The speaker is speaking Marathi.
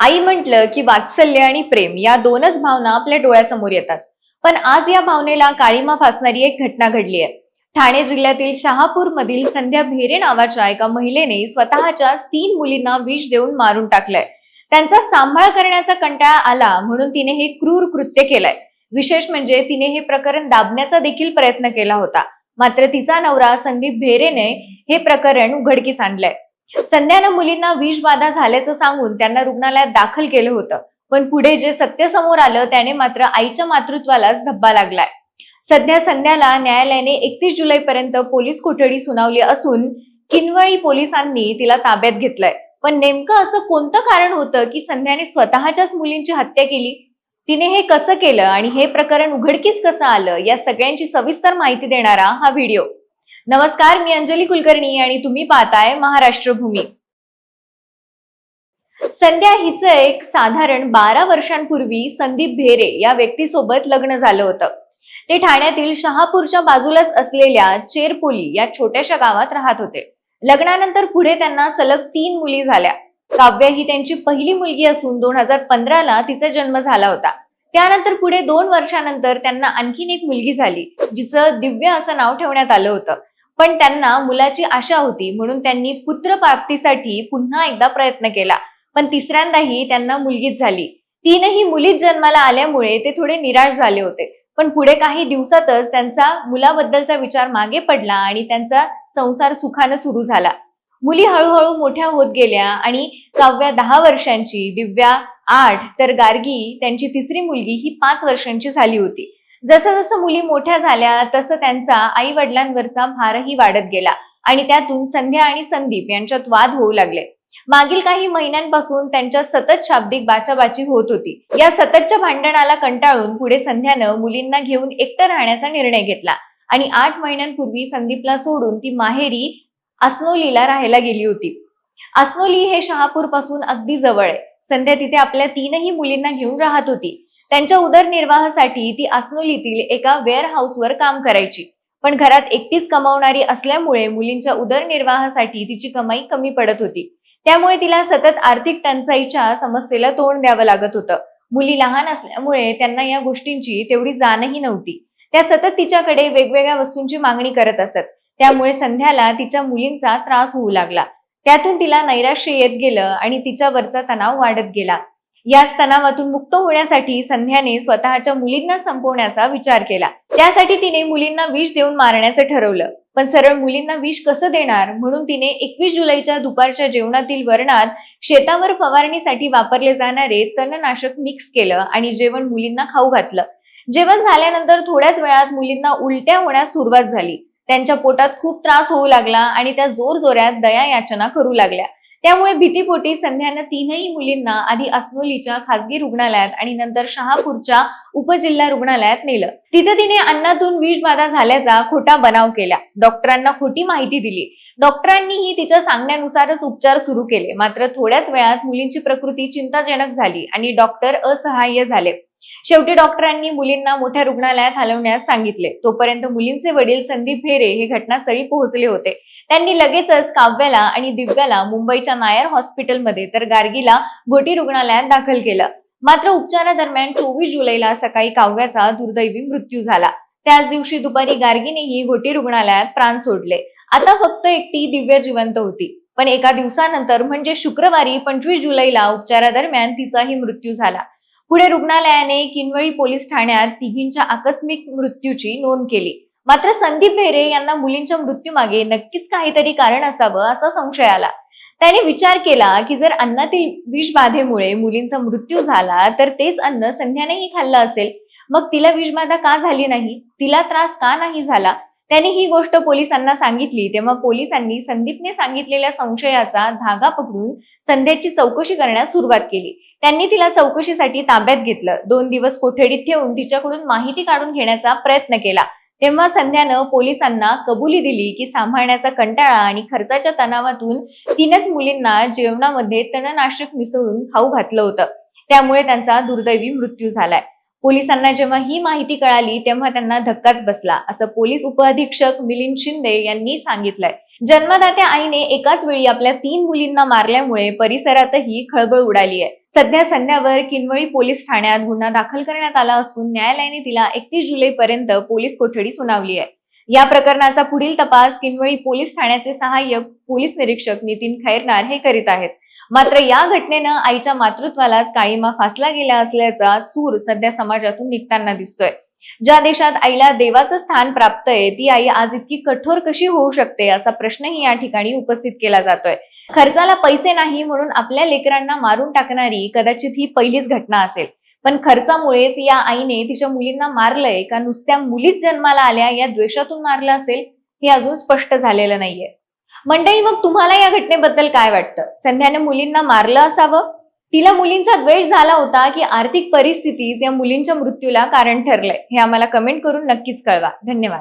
आई म्हटलं की वात्सल्य आणि प्रेम या दोनच भावना आपल्या डोळ्यासमोर येतात. पण आज या भावनेला काळीमा फासणारी एक घटना घडली आहे. ठाणे जिल्ह्यातील शहापूर मधील संध्या भेरे नावाच्या एका महिलेने स्वतःच्या तीन मुलींना विष देऊन मारून टाकलंय. त्यांचा सांभाळ करण्याचा कंटाळा आला म्हणून तिने हे क्रूर कृत्य केलंय. विशेष म्हणजे तिने हे प्रकरण दाबण्याचा देखील प्रयत्न केला होता. मात्र तिचा नवरा संदीप भेरेने हे प्रकरण उघडकीस आणलंय. संध्यानं मुलींना विषबाधा झाल्याचं सांगून त्यांना रुग्णालयात दाखल केलं होतं. पण पुढे जे सत्य समोर आलं त्याने मात्र आईच्या मातृत्वालाच धब्बा लागलाय. सध्या संध्याला न्यायालयाने एकतीस जुलै पर्यंत पोलीस कोठडी सुनावली असून किनवळी पोलिसांनी तिला ताब्यात घेतलंय. पण नेमकं असं कोणतं कारण होतं की संध्याने स्वतःच्याच मुलींची हत्या केली? तिने हे कसं केलं आणि हे प्रकरण उघडकीस कसं आलं या सगळ्यांची सविस्तर माहिती देणारा हा व्हिडिओ. नमस्कार मी अंजली कुलकर्णी आणि तुम्ही पाहताय महाराष्ट्र भूमी. संध्या हिचं एक साधारण बारा वर्षांपूर्वी संदीप भेरे या व्यक्तीसोबत लग्न झालं होतं. ते ठाण्यातील शहापूरच्या बाजूलाच असलेल्या चेरपोली या छोट्याशा गावात राहत होते. लग्नानंतर पुढे त्यांना सलग तीन मुली झाल्या. काव्य ही त्यांची पहिली मुलगी असून दोन हजार पंधराला तिचा जन्म झाला होता. त्यानंतर पुढे दोन वर्षानंतर त्यांना आणखीन एक मुलगी झाली जिचं दिव्य असं नाव ठेवण्यात आलं होतं. पण त्यांना मुलाची आशा होती म्हणून त्यांनी पुत्र प्राप्तीसाठी पुन्हा एकदा प्रयत्न केला. पण तिसऱ्यांदाही त्यांना मुलगीच झाली. तीनही मुलीच जन्माला आल्यामुळे ते थोडे निराश झाले होते. पण पुढे काही दिवसातच त्यांचा मुलाबद्दलचा विचार मागे पडला आणि त्यांचा संसार सुखानं सुरू झाला. मुली हळूहळू मोठ्या होत गेल्या आणि काव्या दहा वर्षांची दिव्या आठ तर गार्गी त्यांची तिसरी मुलगी ही पाच वर्षांची झाली होती. जसं जसं मुली मोठ्या झाल्या तसं त्यांचा आई वडिलांवरचा भारही वाढत गेला आणि त्यातून संध्या आणि संदीप यांच्यात वाद होऊ लागले. मागील काही महिन्यांपासून त्यांच्या सतत शाब्दिक बाचाबाची होत होती. या सततच्या भांडणाला कंटाळून पुढे संध्यानं मुलींना घेऊन एकटं राहण्याचा निर्णय घेतला आणि आठ महिन्यांपूर्वी संदीपला सोडून ती माहेरी अस्नोलीला राहायला गेली होती. अस्नोली हे शहापूरपासून अगदी जवळ आहे. संध्या तिथे आपल्या तीनही मुलींना घेऊन राहत होती. त्यांच्या उदरनिर्वाहासाठी ती आसनोलीतील एका वेअर हाऊसवर काम करायची. पण घरात एकटीच कमावणारी असल्यामुळे मुलींच्या उदरनिर्वाहासाठी तिची कमाई कमी पडत होती. त्यामुळे तिला सतत आर्थिक टंचाईच्या समस्येला तोंड द्यावं लागत होतं. मुली लहान असल्यामुळे त्यांना या गोष्टींची तेवढी जाणही नव्हती. त्या सतत तिच्याकडे वेगवेगळ्या वस्तूंची मागणी करत असत. त्यामुळे संध्याला तिच्या मुलींचा त्रास होऊ लागला. त्यातून तिला नैराश्य येत गेलं आणि तिच्यावरचा तणाव वाढत गेला. याच तणावातून मुक्त होण्यासाठी संध्याने स्वतःच्या मुलींना संपवण्याचा विचार केला. त्यासाठी तिने मुलींना विष देऊन मारण्याचं ठरवलं. पण सरळ मुलींना विष कसं देणार? म्हणून तिने एकवीस जुलैच्या दुपारच्या जेवणातील वर्णात शेतावर फवारणीसाठी वापरले जाणारे तणनाशक मिक्स केलं आणि जेवण मुलींना खाऊ घातलं. जेवण झाल्यानंतर थोड्याच वेळात मुलींना उलट्या होण्यास सुरुवात झाली. त्यांच्या पोटात खूप त्रास होऊ लागला आणि त्या जोर दया याचना करू लागल्या. त्यामुळे भीतीपोटी संध्यानं तीनही मुलींना आधी अस्नोलीच्या खासगी रुग्णालयात आणि नंतर शहापूरच्या उपजिल्हा रुग्णालयात नेलं. तिथे तिने अन्नातून विषबाधा झाल्याचा खोटा बनाव केला. डॉक्टरांना खोटी माहिती दिली. डॉक्टरांनीही तिच्या सांगण्यानुसारच उपचार सुरू केले. मात्र थोड्याच वेळात मुलींची प्रकृती चिंताजनक झाली आणि डॉक्टर असहाय्य झाले. शेवटी डॉक्टरांनी मुलींना मोठ्या रुग्णालयात हलवण्यास सांगितले. तोपर्यंत मुलींचे वडील संदीप भेरे हे घटनास्थळी पोहोचले होते. त्यांनी लगेचच काव्याला आणि दिव्याला मुंबईच्या नायर हॉस्पिटलमध्ये तर गार्गीला गोटी रुग्णालयात दाखल केलं. मात्र उपचारादरम्यान चोवीस जुलैला सकाळी काव्याचा दुर्दैवी मृत्यू झाला. त्याच दिवशी दुपारी गार्गीनेही घोटी रुग्णालयात प्राण सोडले. आता फक्त एकटी दिव्य जिवंत होती. पण एका दिवसानंतर म्हणजे शुक्रवारी पंचवीस जुलैला उपचारादरम्यान तिचाही मृत्यू झाला. पुढे रुग्णालयाने किनवळी पोलीस ठाण्यात तिघींच्या आकस्मिक मृत्यूची नोंद केली. मात्र संदीप भेरे यांना मुलींच्या मृत्यूमागे नक्कीच काहीतरी कारण असावं असा संशय आला. त्याने विचार केला की जर अन्नातील विषबाधेमुळे मुलींचा मृत्यू झाला तर तेच अन्न संध्यानेही खाल्लं असेल. मग तिला विषबाधा का झाली नाही? तिला त्रास का नाही झाला? त्याने ही गोष्ट पोलिसांना सांगितली तेव्हा पोलिसांनी संदीपने सांगितलेल्या संशयाचा धागा पकडून संध्याची चौकशी करण्यास सुरुवात केली. त्यांनी तिला चौकशीसाठी ताब्यात घेतलं. दोन दिवस कोठडीत ठेवून तिच्याकडून माहिती काढून घेण्याचा प्रयत्न केला. तेव्हा संध्यानं पोलिसांना कबुली दिली की सांभाळण्याचा कंटाळा आणि खर्चाच्या तणावातून तीनच मुलींना जेवणामध्ये तणनाशक मिसळून खाऊ घातलं होतं. त्यामुळे त्यांचा दुर्दैवी मृत्यू झालाय. पोलिसांना जेव्हा ही माहिती कळाली तेव्हा त्यांना धक्काच बसला असं पोलीस उपअधीक्षक मिलिंद शिंदे यांनी सांगितलंय. जन्मदात्या आईने एकाच वेळी आपल्या तीन मुलींना मारल्यामुळे परिसरातही खळबळ उडाली आहे. सध्या संध्यावर किनवळी पोलीस ठाण्यात गुन्हा दाखल करण्यात आला असून न्यायालयाने तिला एकतीस जुलै पर्यंत पोलीस कोठडी सुनावली आहे. या प्रकरणाचा पुढील तपास किनवळी पोलीस ठाण्याचे सहाय्यक पोलीस निरीक्षक नितीन खैरनार हे करीत आहेत. मात्र या घटनेनं आईच्या मातृत्वालाच काळीमा फासला गेला असल्याचा सूर सध्या समाजातून निघताना दिसतोय. ज्या देशात आईला देवाचं स्थान प्राप्त आहे ती आई आज इतकी कठोर कशी होऊ शकते असा प्रश्नही या ठिकाणी उपस्थित केला जातोय. खर्चाला पैसे नाही म्हणून आपल्या लेकरांना मारून टाकणारी कदाचित ही पहिलीच घटना असेल. पण खर्चामुळेच या आईने तिच्या मुलींना मारलंय का नुसत्या मुलीच जन्माला आल्या या द्वेषातून मारलं असेल हे अजून स्पष्ट झालेलं नाहीये. मंडळी मग तुम्हाला या घटनेबद्दल काय वाटतं? संध्याने मुलींना मारलं असावं? तिला मुलींचा द्वेष झाला होता की आर्थिक परिस्थितीच या मुलींच्या मृत्यूला कारण ठरलंय. हे आम्हाला कमेंट करून नक्कीच कळवा. धन्यवाद.